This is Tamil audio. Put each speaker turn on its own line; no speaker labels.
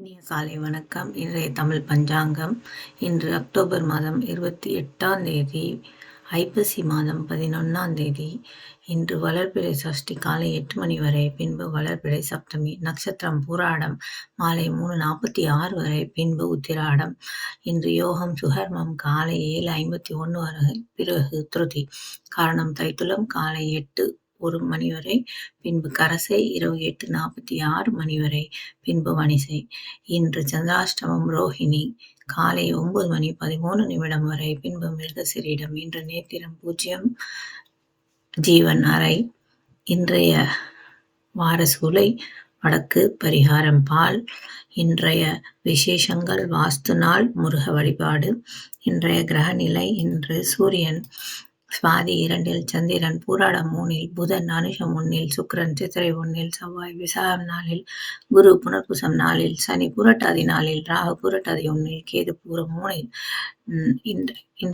இனிய காலை வணக்கம். இன்றைய தமிழ் பஞ்சாங்கம் இன்று அக்டோபர் மாதம் இருபத்தி எட்டாம் தேதி ஐப்பசி மாதம் பதினொன்றாம் தேதி. இன்று வளர்பிறை சஷ்டி காலை எட்டு மணி வரை பின்பு வளர்பிறை சப்தமி நட்சத்திரம் பூராடம் மாலை மூணு நாற்பத்தி ஆறு வரை பின்பு உத்திராடம். இன்று யோகம் சுகர்மம் காலை ஏழு ஐம்பத்தி ஒன்று வரை பிறகு திருதி. காரணம் தைத்துளம் காலை எட்டு ஒரு மணி வரை பின்பு கரசை இரவு எட்டு நாற்பத்தி ஆறு மணி வரை பின்பு வணிசை. இன்று சந்திராஷ்டமம் ரோஹிணி. காலை ஒன்பது மணி பதிமூணு நிமிடம் வரை பின்பு மிருகசிரியிடம் இன்று நேத்திரம் பூஜ்ஜியம் ஜீவன் அறை. இன்றைய வார சூலை வடக்கு பரிகாரம் பால். இன்றைய விசேஷங்கள் வாஸ்து நாள் முருக வழிபாடு. இன்றைய கிரகநிலை இன்று சூரியன். சுவாதி இரண்டில் சந்திரன் பூராடம் மூணில் புதன் அனுஷம் ஒன்னில் சுக்கிரன் சித்திரை ஒன்னில் செவ்வாய் விசாகம் நாளில் குரு புனர்புசம் நாளில் சனி புரட்டாதி நாளில் ராகு புரட்டாதி ஒன்னில் கேது பூரம் மூணில் உம் இன்றைய